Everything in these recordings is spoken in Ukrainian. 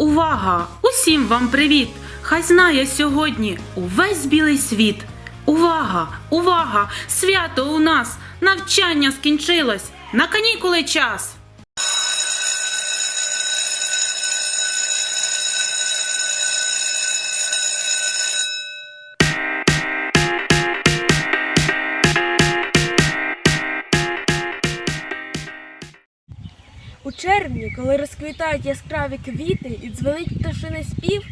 Увага! Усім вам привіт! Хай знає сьогодні увесь білий світ. Увага! Увага! Свято у нас! Навчання скінчилось! На канікули час! Червні, коли розквітають яскраві квіти і дзвонить пташиний спів,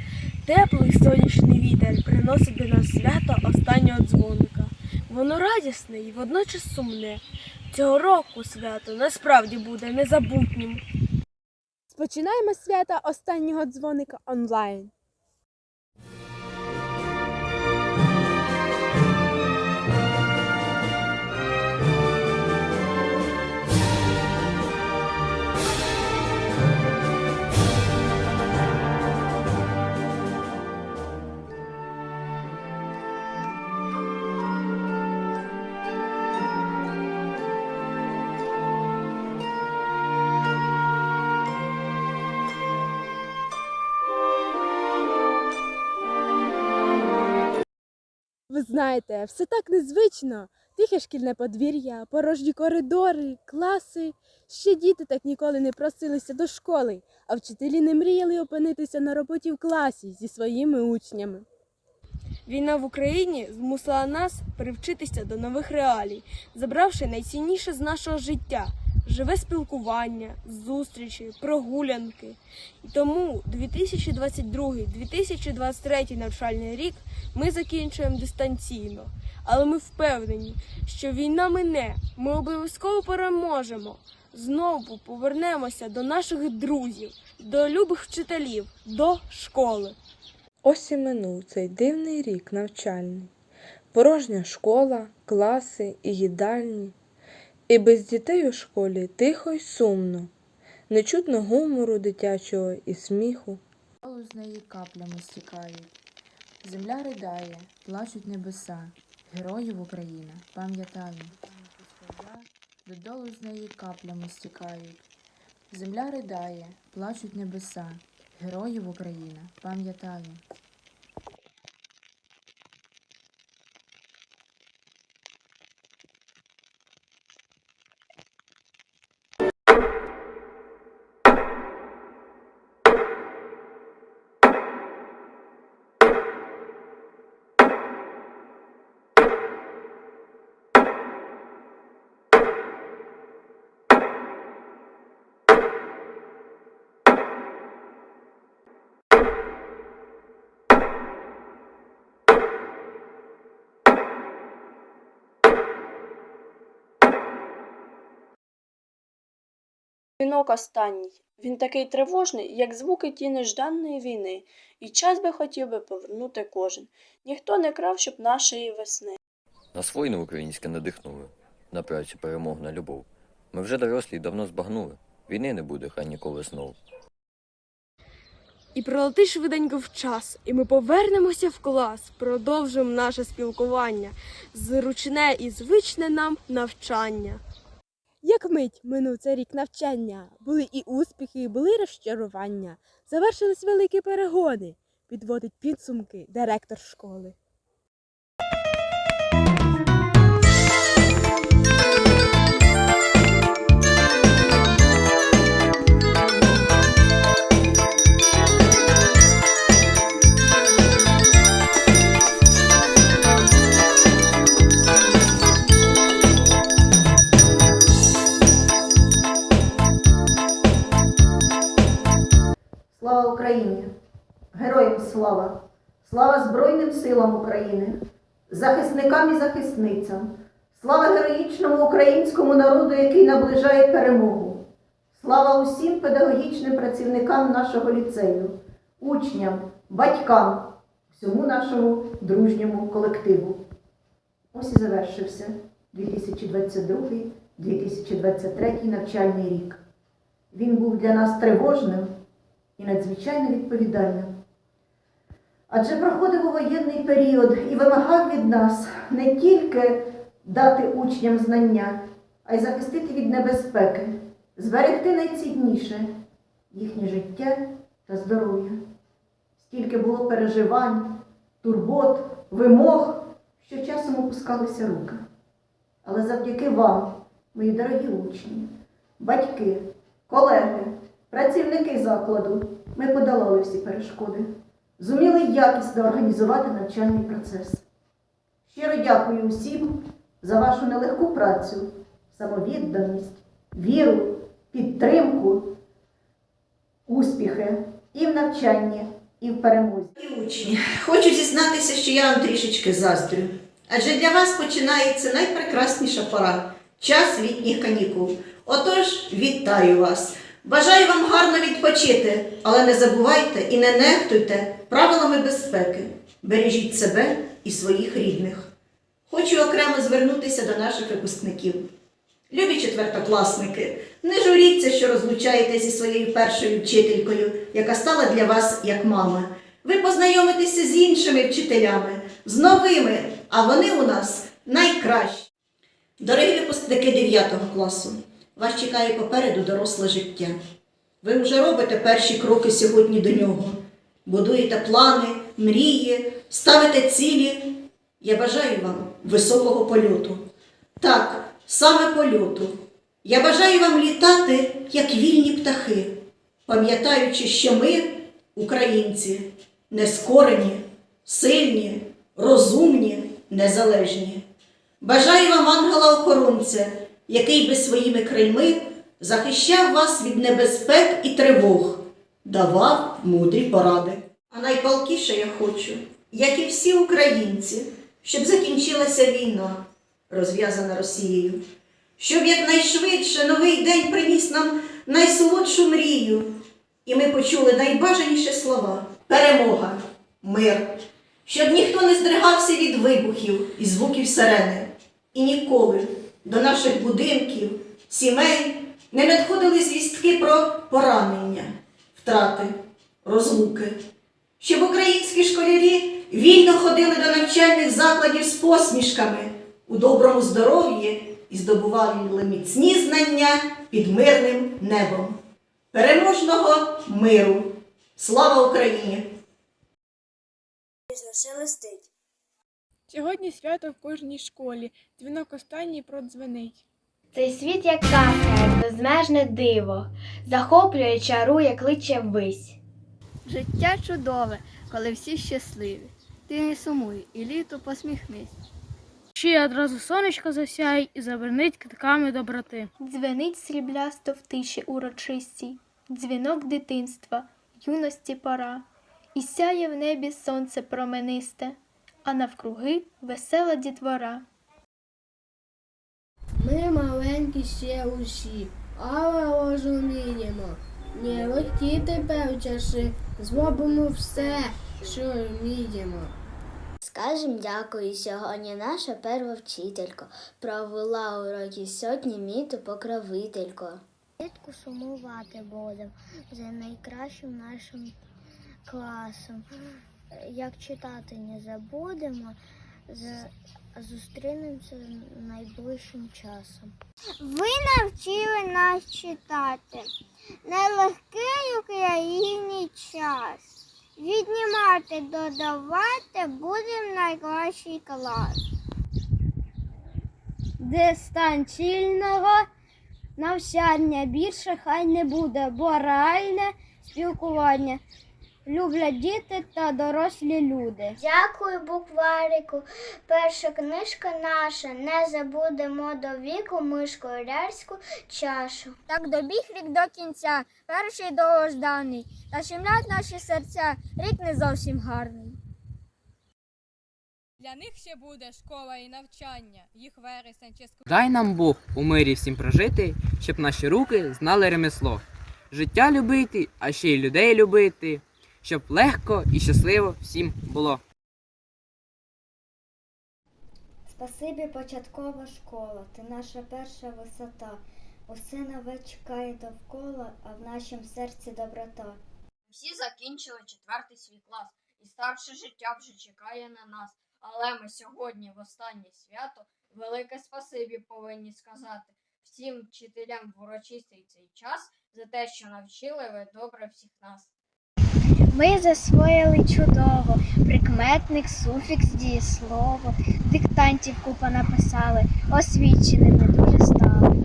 теплий сонячний вітер приносить до нас свято останнього дзвоника. Воно радісне і водночас сумне. Цього року свято насправді буде незабутнім. Спочинаємо свята останнього дзвоника онлайн. Знаєте, все так незвично. Тихе шкільне подвір'я, порожні коридори, класи. Ще діти так ніколи не просилися до школи, а вчителі не мріяли опинитися на роботі в класі зі своїми учнями. Війна в Україні змусила нас привчитися до нових реалій, забравши найцінніше з нашого життя живе спілкування, зустрічі, прогулянки. І тому 2022-2023 навчальний рік ми закінчуємо дистанційно. Але ми впевнені, що війна мине, ми обов'язково переможемо. Знову повернемося до наших друзів, до любих вчителів, до школи. Ось і минув цей дивний рік навчальний. Порожня школа, класи і їдальні. І без дітей у школі тихо й сумно, не чутно гумору дитячого і сміху. З неї каплями стікають. Земля ридає, плачуть небеса. Героїв Україна, пам'ятаю. Додолу з неї каплями стікають. Земля ридає, плачуть небеса. Героїв Україна, пам'ятаю. Дзвінок останній. Він такий тривожний, як звуки ті нежданої війни, і час би хотів би повернути кожен. Ніхто не крав, щоб нашої весни. Нас воїни українське надихнули на працю, перемог на любов. Ми вже дорослі й давно збагнули. Війни не буде хай ніколи знов. І пролетить швиденько в час, і ми повернемося в клас, продовжимо наше спілкування, зручне і звичне нам навчання. Як мить минув цей рік навчання, були і успіхи, були розчарування. Завершились великі перегони. Підводить підсумки директор школи. Україні! Героям слава! Слава Збройним силам України, захисникам і захисницям, слава героїчному українському народу, який наближає перемогу. Слава усім педагогічним працівникам нашого ліцею, учням, батькам, всьому нашому дружньому колективу. Ось і завершився 2022-2023 навчальний рік. Він був для нас тривожним і надзвичайно відповідальним. Адже проходив у воєнний період і вимагав від нас не тільки дати учням знання, а й захистити від небезпеки, зберегти найцінніше їхнє життя та здоров'я. Стільки було переживань, турбот, вимог, що часом опускалися руки. Але завдяки вам, мої дорогі учні, батьки, колеги, працівники закладу, ми подолали всі перешкоди, зуміли якісно організувати навчальний процес. Щиро дякую усім за вашу нелегку працю, самовідданість, віру, підтримку, успіхи і в навчанні, і в перемозі. Дорогі учні, хочу зізнатися, що я вам трішечки заздрю. Адже для вас починається найпрекрасніша пора час літніх канікул. Отож, вітаю вас! Бажаю вам гарно відпочити, але не забувайте і не нехтуйте правилами безпеки. Бережіть себе і своїх рідних. Хочу окремо звернутися до наших випускників. Любі четвертокласники, не журіться, що розлучаєте зі своєю першою вчителькою, яка стала для вас як мама. Ви познайомитеся з іншими вчителями, з новими, а вони у нас найкращі. Дорогі випускники 9 класу, вас чекає попереду доросле життя. Ви вже робите перші кроки сьогодні до нього. Будуєте плани, мрії, ставите цілі. Я бажаю вам високого польоту. Так, саме польоту. Я бажаю вам літати, як вільні птахи, пам'ятаючи, що ми, українці, нескорені, сильні, розумні, незалежні. Бажаю вам ангела-охоронця, який би своїми крильми захищав вас від небезпек і тривог, давав мудрі поради. А найпалкіше я хочу, як і всі українці, щоб закінчилася війна, розв'язана Росією, щоб якнайшвидше новий день приніс нам найсолодшу мрію, і ми почули найбажаніші слова. Перемога, мир, щоб ніхто не здригався від вибухів і звуків сирени, і ніколи до наших будинків, сімей не надходили звістки про поранення, втрати, розлуки, щоб українські школярі вільно ходили до навчальних закладів з посмішками у доброму здоров'ї і здобували міцні знання під мирним небом. Переможного миру! Слава Україні! Сьогодні свято в кожній школі. Дзвінок останній продзвенить. Цей світ як казка, як безмежне диво, захоплює, чарує, кличе ввись. Життя чудове, коли всі щасливі. Ти не сумуй і літо посміхнись. Ще одразу сонечко засяй і забернить китками доброти. Дзвенить сріблясто в тиші урочистій, дзвінок дитинства, юності пора, і сяє в небі сонце променисте, а навкруги весела дітвора. Ми маленькі ще усі, але розуміємо. Не легкі тепер часи, зробимо все, що вміємо. Скажем дякую сьогодні наша перша вчителько, провела уроки сотні міту покровителько. Дітку сумувати будемо за найкращим нашим класом. Як читати не забудемо, зустрінемося найближчим часом. Ви навчили нас читати. Нелегкий Україні час. Віднімати, додавати будемо найкращий клас. Дистанційного навчання більше хай не буде, бо реальне спілкування люблять діти та дорослі люди. Дякую, букварику. Перша книжка наша. Не забудемо до віку ми школярську чашу. Так добіг рік до кінця, перший довгожданий, та щемлять наші серця, рік не зовсім гарний. Для них ще буде школа і навчання, їх вересень чи Дай нам Бог у мирі всім прожити, щоб наші руки знали ремесло. Життя любити, а ще й людей любити, щоб легко і щасливо всім було. Спасибі, початкова школа, ти наша перша висота. Усе нове чекає довкола, а в нашім серці доброта. Всі закінчили четвертий свій клас, і старше життя вже чекає на нас. Але ми сьогодні в останнє свято велике спасибі повинні сказати всім вчителям в урочистий цей час за те, що навчили ви добре всіх нас. Ми засвоїли чудово, прикметник, суфікс, дієслово, диктантів купа написали, освіченими дуже стали.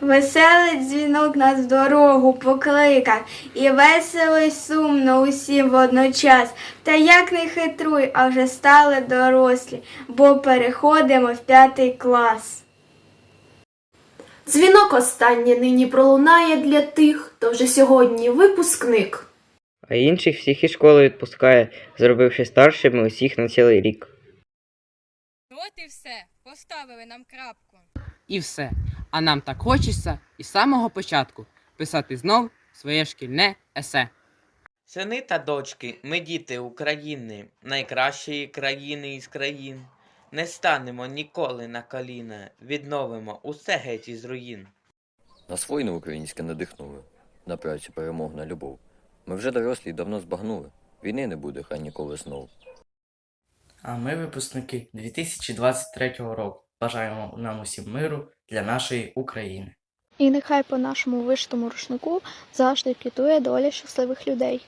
Веселий дзвінок нас в дорогу покликав, і весело й сумно усім водночас. Та як не хитруй, а вже стали дорослі, бо переходимо в п'ятий клас. Дзвінок останнє нині пролунає для тих, хто вже сьогодні випускник. А інших всіх із школи відпускає, зробивши старшими усіх на цілий рік. От і все, поставили нам крапку. І все. А нам так хочеться із самого початку писати знов своє шкільне есе. Сини та дочки, ми діти України, найкращої країни із країн. Не станемо ніколи на коліна, відновимо усе геть із руїн. Нас воїни українське надихнули, на працю перемог на любов. Ми вже дорослі й давно збагнули. Війни не буде хай ніколи знов. А ми, випускники 2023 року, бажаємо нам усім миру для нашої України. І нехай по нашому вишитому рушнику завжди квітує доля щасливих людей.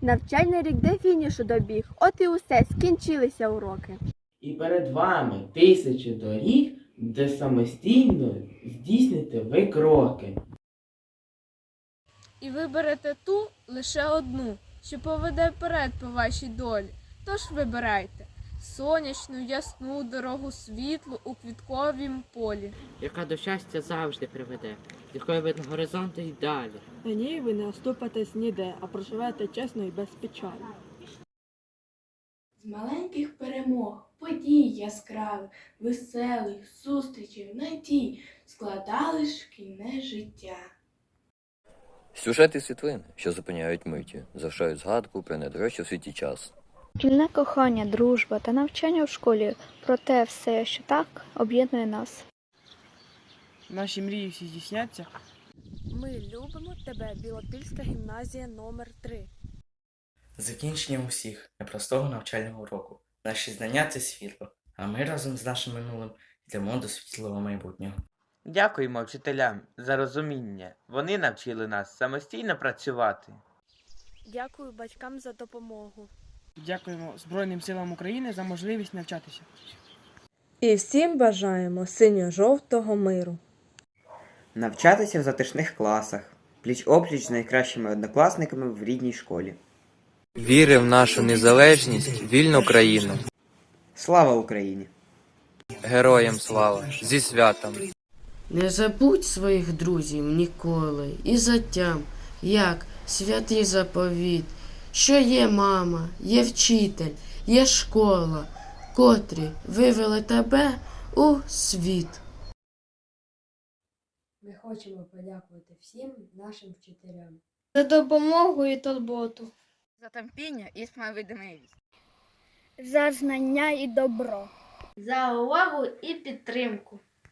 Навчальний рік до фінішу добіг, от і усе, скінчилися уроки. І перед вами тисячі доріг, де самостійно здійсните ви кроки. І виберете ту лише одну, що поведе вперед по вашій долі. Тож вибирайте сонячну, ясну дорогу світлу у квітковім полі. Яка до щастя завжди приведе, якою ви на горизонту й далі. На ній ви не оступитесь ніде, а проживете чесно і без печалі. З маленьких перемог, подій яскравих, веселих зустрічей, надій складали шкільне життя. Сюжети світлин, що зупиняють миті, залишають згадку про найдорожчий у світі час. Шкільне кохання, дружба та навчання в школі про те все, що так об'єднує нас. Наші мрії всі здійсняться. Ми любимо тебе, Білопільська гімназія номер 3 Закінченням усіх непростого навчального року. Наші знання це світло, а ми разом з нашим минулим йдемо до світлого майбутнього. Дякуємо вчителям за розуміння. Вони навчили нас самостійно працювати. Дякую батькам за допомогу. Дякуємо Збройним силам України за можливість навчатися. І всім бажаємо синьо-жовтого миру. Навчатися в затишних класах, пліч-опліч з найкращими однокласниками в рідній школі. Віри в нашу незалежність, вільну країну. Слава Україні! Героям слава! Зі святом! Не забудь своїх друзів ніколи і затям, як святий заповіт, що є мама, є вчитель, є школа, котрі вивели тебе у світ. Ми хочемо подякувати всім нашим вчителям. За допомогу і турботу, За терпіння і справедливість. за знання і добро. За увагу і підтримку.